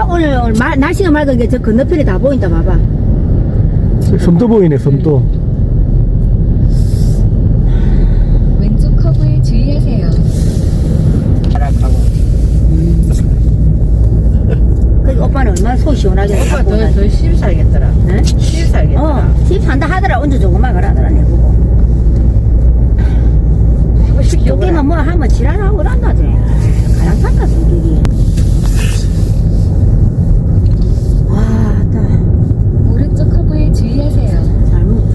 야, 오늘 말, 날씨가 맑은 게 저 건너편에 다 보인다, 봐봐. 섬도 보이네 섬도 왼쪽 커브에 주의하세요. 그 오빠는 얼마나 속 시원하게 오빠 갖고 더, 오다니. 더 시집 살겠더라. 응? 시집 살겠더라. 어, 집 산다 하더라. 언제 조금만 그러더라, 내 보고. 여기만 뭐 하면 지랄하고 그런다지. 가양 산다, 성격이. 와, 나, 오른쪽 커브에 주의하세요. 잘 먹었다.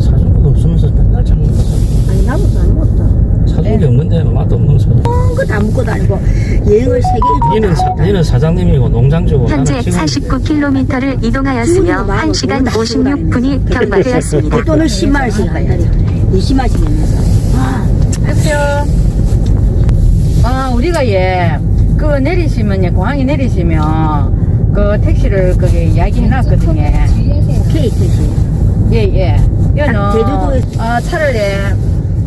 사준 거 없으면서 맨날 잘 먹어서 아니, 나도 잘 먹었다. 사준 게 없는데 맛도 없는 거 그다 먹고 다니고, 여행을 세계 일주 니는, 사, 사장님이고 농장주고 현재 나는 직원 49km를 이동하였으며 1시간 56분이 경과되었습니다. 그 돈을 10만 원씩 한다리. 20만 원씩 내면서. 아, 했어요. 아, 우리가 예, 그거 내리시면, 예, 공항에 내리시면, 그 택시를 거기 이야기 해놨거든요. 주의하세요. 케이크지. 예, 예. 여는, 아, 아, 차를 예,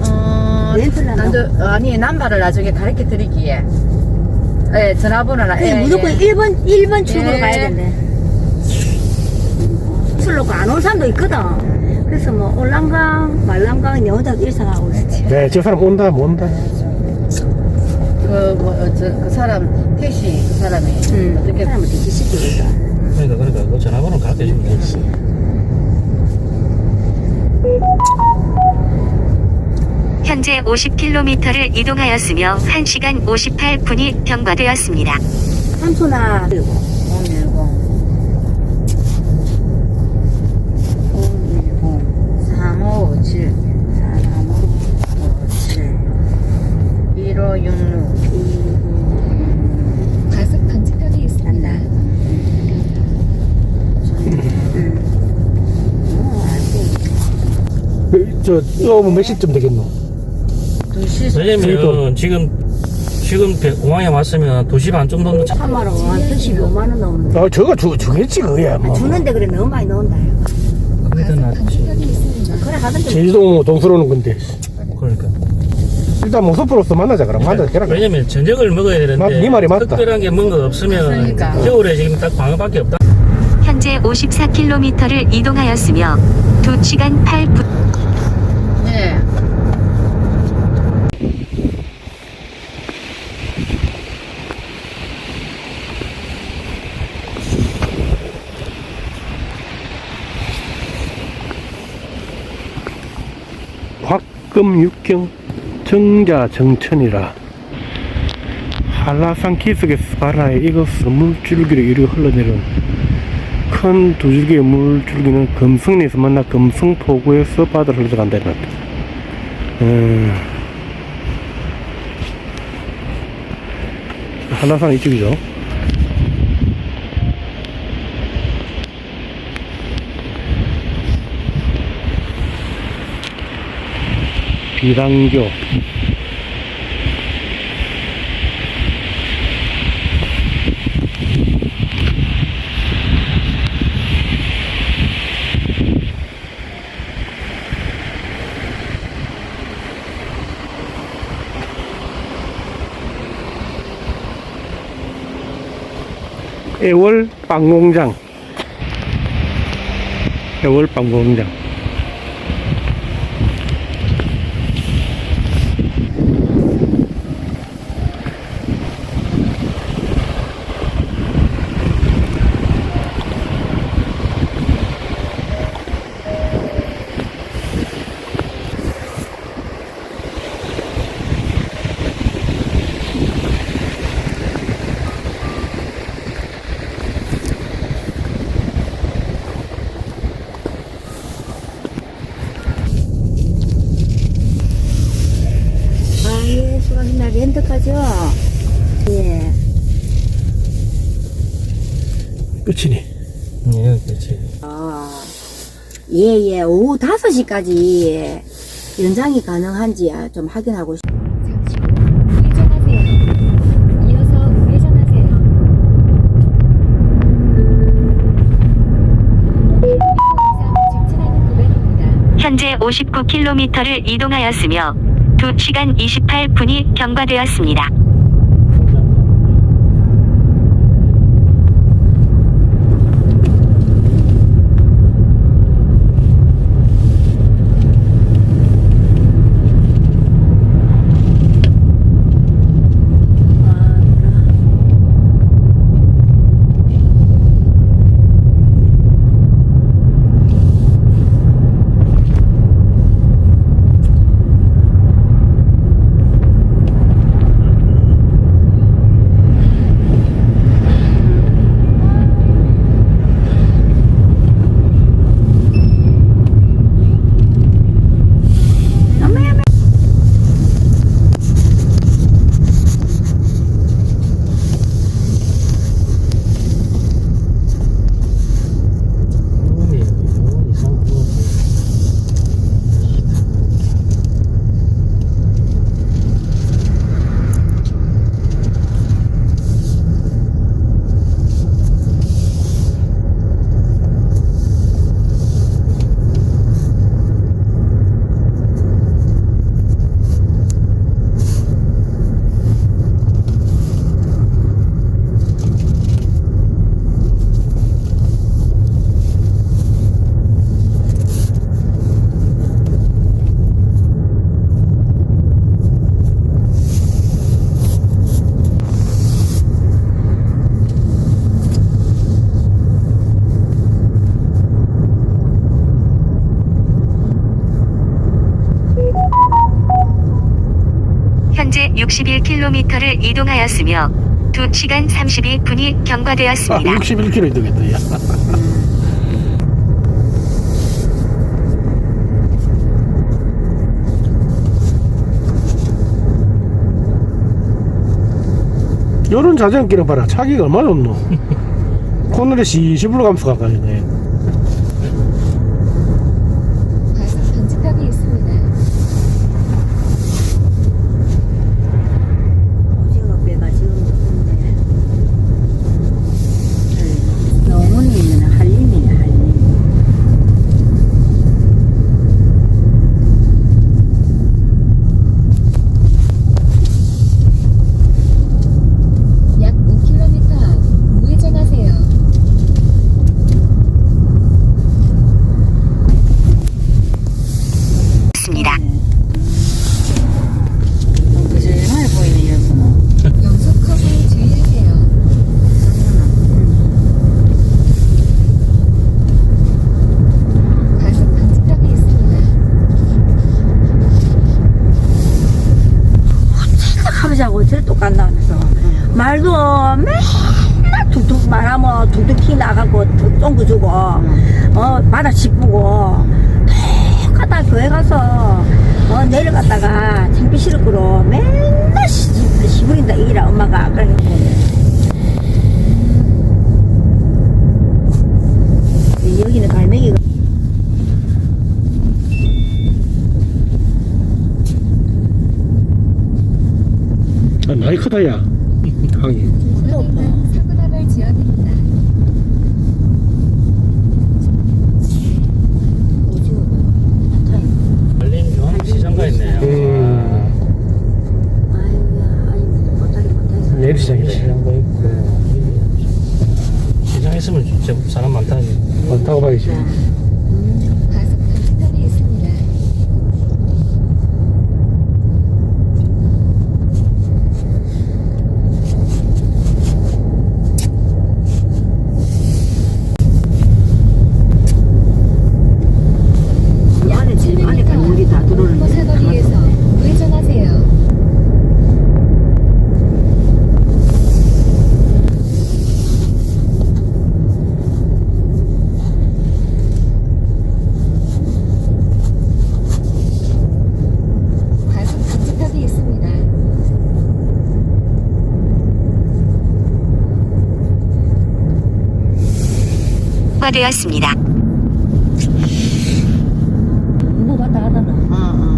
어, 렌트를? 난도, 아니, 남바를 나중에 가르쳐 드리기에. 예, 전화번호나, 그게 예, 무조건 예. 1번, 1번 출구로 예. 가야 된대. 술 놓고 안올 사람도 있거든. 그래서 뭐, 올랑강, 말랑강, 내 혼자도 일상하고 있지. 네 저 사람 온다 못 온다 그, 뭐, 어, 저, 그 사람, 택시, 그 사람이. 응. 어떻게, 사람을 되게 시키니까. 그러니까 그러니까 그 전화번호 가르쳐 주면 되지 현재 50km를 이동하였으며 1시간 58분이 경과되었습니다. 삼촌아. 그리고 010. 010. 3557. 3557. 1566. 과속 방지턱이 있습니다. 어. 저 오면 몇 시쯤 되겠노 2시. 왜냐면 지금 지금 배- 공항에 왔으면 2시 반 정도는 차 3만 원, 한 75만 원 나오는데. 아 저거 주, 주겠지 그야 뭐 주는데 그래, 너무 많이 넣는다. 이거. 그게 더 과속 낫지. 그래, 하던데. 제주도 동서로는 건데 그러니까 일단 모소프로서 만나자 그럼 만나자 걔랑 왜냐면 저녁을 먹어야 되는데 맞- 네 말이 맞다. 특별한 게 뭔가 없으면 그러니까. 겨울에 지금 딱 방어밖에 없다 현재 54km를 이동하였으며 2시간 8분 네. 곽 금 육경 정자 정천이라 한라산 기슭의 스바라에 이것으로 물줄기로 이리 흘러내려온 큰두 줄기의 물줄기는 금성리에서 만나 금성포구에서 바다로 흘러간다. 음, 한라산 이쪽이죠. 비단교. 애월 빵공장. 애월 빵공장 렌트까지요. 예. 끝이니 예 그렇지 아, 예, 예. 오후 5시까지 연장이 가능한지 아, 좀 확인하고 싶 잠시 후 우회전하세요. 이어서 우회전하세요. 1km 이상 직진하는 구간입니다. 현재 59km를 이동하였으며 2시간 28분이 경과되었습니다. 현재 61km를 이동하였으며 2시간 32분이 아, 경과되었습니다. 61km 이동했다, 야. 요런 자전거를 봐라. 차기가 얼마나 없노. 코너에 시시불로 가면서 가까이네. 과속 방지턱이 있습니다. 오징어 배가 지금 좋은데 농원이면 한림이네 한림 약 5km 앞 우회전하세요. 있습니다. 부실하게 보이네 여기는 연속하고 주의하세요. 과속 방지턱이 있습니다. 하면서하고 저를 똑같나 하면서 말도 맨날 툭툭 툭툭 튀 나가고 툭 쫑구 주고 어 바다 짚고 똑같다 교회 가서 어 내려갔다가 창피 실으로 맨날 시- 시부린다 이라 엄마가 그러고 여기는 갈매기가 아, 많이 크다, 야. 항이. 구간에는 사고 나갈 지역입니다. 오징어 알림 중앙시장가 있네요. 음, 내리시장이네. 시장가 있고. 시장 있으면 진짜 사람 많다. 많다고 봐야지. 과속 방지턱이 있습니다. 이 안에 지금 안에 갈매기 다 들어오는데 사거리에서 우회전하세요. 과속 방지턱이 있습니다. 과되었습니다. 이거 왔다 하잖아 어어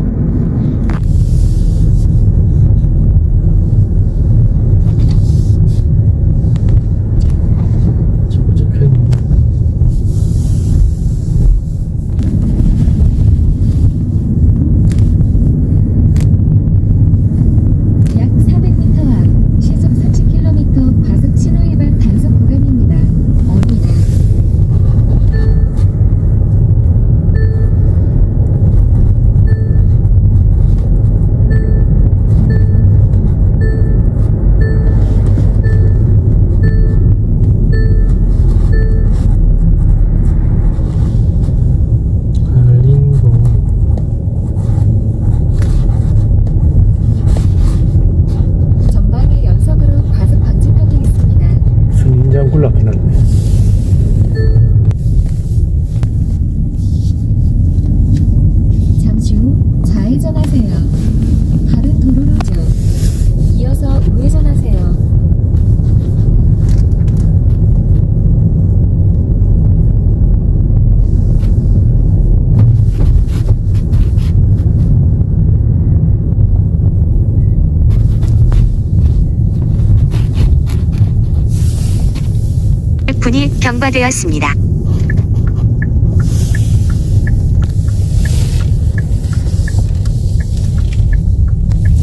저거 적혀 있네. 약 400m 앞 시속 30km 과속 신호 위반 단속 구간입니다. 어입니다. 알림도. 전방에 연속으로 과속 방지턱이 있습니다. 순장 굴락해놨네. 잠시 후 좌회전하세요. 다른 도로로죠. 이어서 우회전하세요. 분이 경과되었습니다.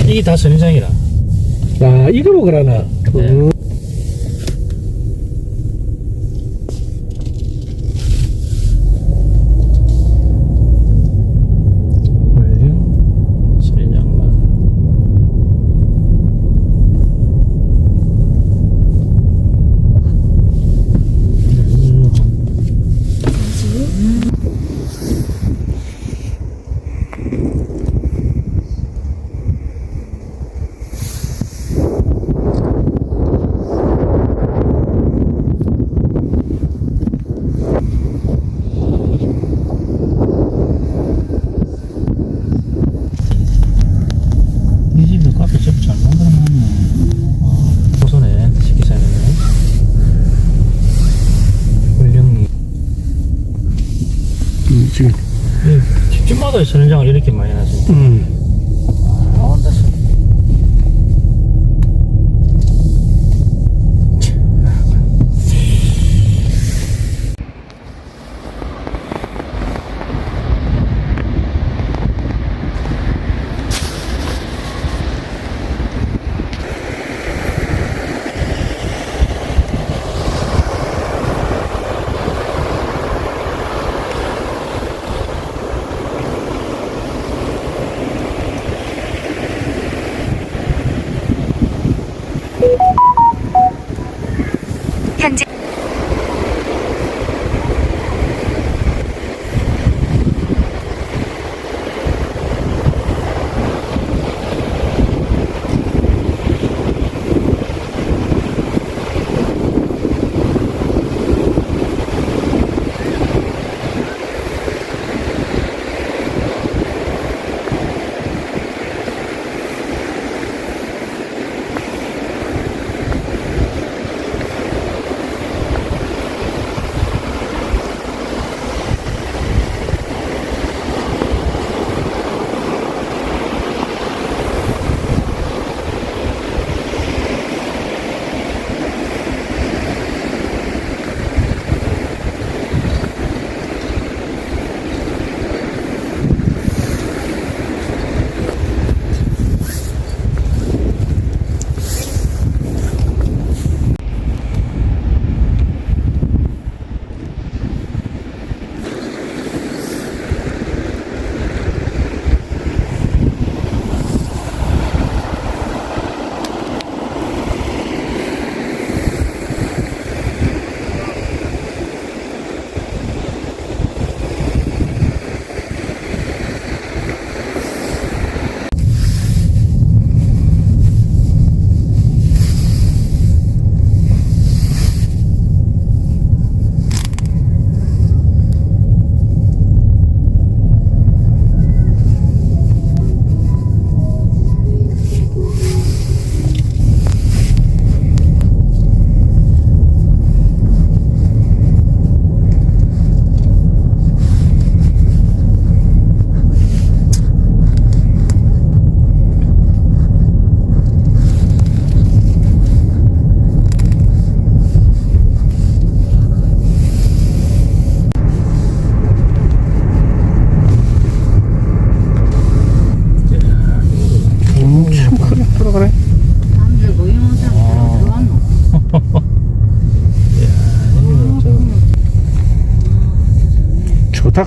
이게 다 선인장이라. 야, 이거 먹으라나. 네. 음. 왜요? 선인장만. 음. 잠시 후 지금. 집집마다 선인장을 이렇게 많이 놨습니다. 음.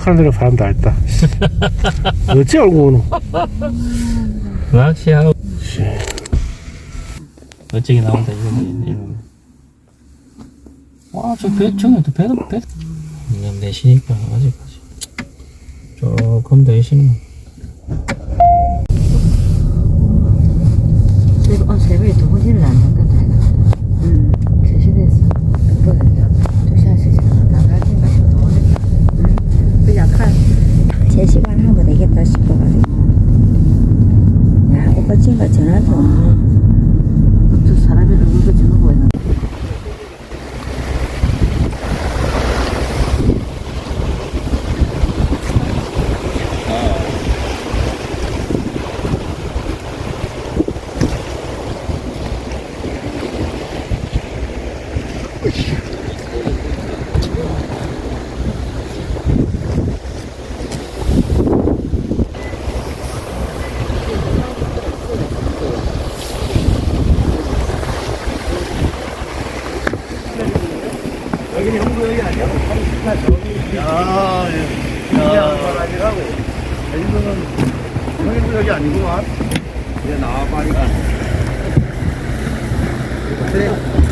하는 대로 사람도 알다. 어찌 알고 오노? 낚시하고. 멋지게 나온다, 이거. 이거. 와, 저 배, 저기 또 배도, 배. 그냥 내시니까, 아직까지. 조금 더 있으면. 새벽, 오늘 새벽에 두 번째를 안 잠깐 다 해놨다. 응, 3시 됐어. 그거야. 2시 한 3시 나가지 마시고 오니까. 응, 그 약간. 3시간 하면 되겠다 싶어가지고. 야, 오빠 친구가 전화도 없네. 두 사람이 얼굴도 주는 거야. 여기 아니구만. 이제 나와 빨리 가. 그래.